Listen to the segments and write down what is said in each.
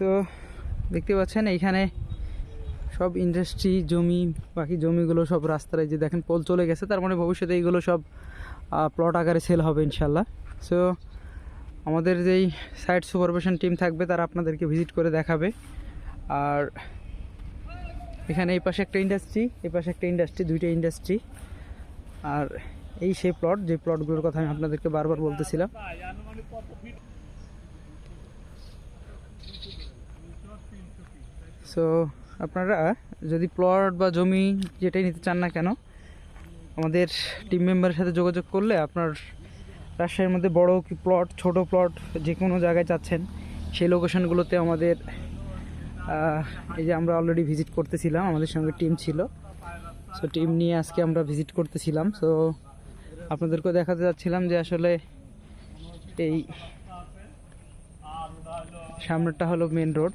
So দেখতে পাচ্ছেন, এইখানে সব ইন্ডাস্ট্রি জমি, বাকি জমিগুলো সব রাস্তার এই যে দেখেন, পোল চলে গেছে। তার মানে ভবিষ্যতে এইগুলো সব প্লট আকারে সেল হবে ইনশাল্লাহ সো আমাদের যেই সাইট সুপারভিশন টিম থাকবে, তারা আপনাদেরকে ভিজিট করে দেখাবে। আর এখানে এই পাশে একটা ইন্ডাস্ট্রি এই পাশে একটা ইন্ডাস্ট্রি দুইটা ইন্ডাস্ট্রি আর এই সেই প্লট যে প্লটগুলোর কথা আমি আপনাদেরকে বারবার বলতেছিলাম। সো আপনারা যদি প্লট বা জমি যেটাই নিতে চান না কেন, আমাদের টিম মেম্বারের সাথে যোগাযোগ করলে আপনার রাজশাহীর মধ্যে বড় কি প্লট ছোট প্লট যে কোনো জায়গায় চাচ্ছেন সেই লোকেশনগুলোতে আমাদের এই যে আমরা অলরেডি ভিজিট করতেছিলাম, আমাদের সঙ্গে টিম ছিল। সো টিম নিয়ে আজকে আমরা ভিজিট করতেছিলাম। সো আপনাদেরকেও দেখাতে যাচ্ছিলাম যে আসলে এই সামনেরটা হলো মেন রোড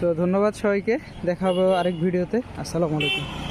সো ধন্যবাদ সবাইকে। দেখা হবে আরেক ভিডিওতে। আসসালামু আলাইকুম।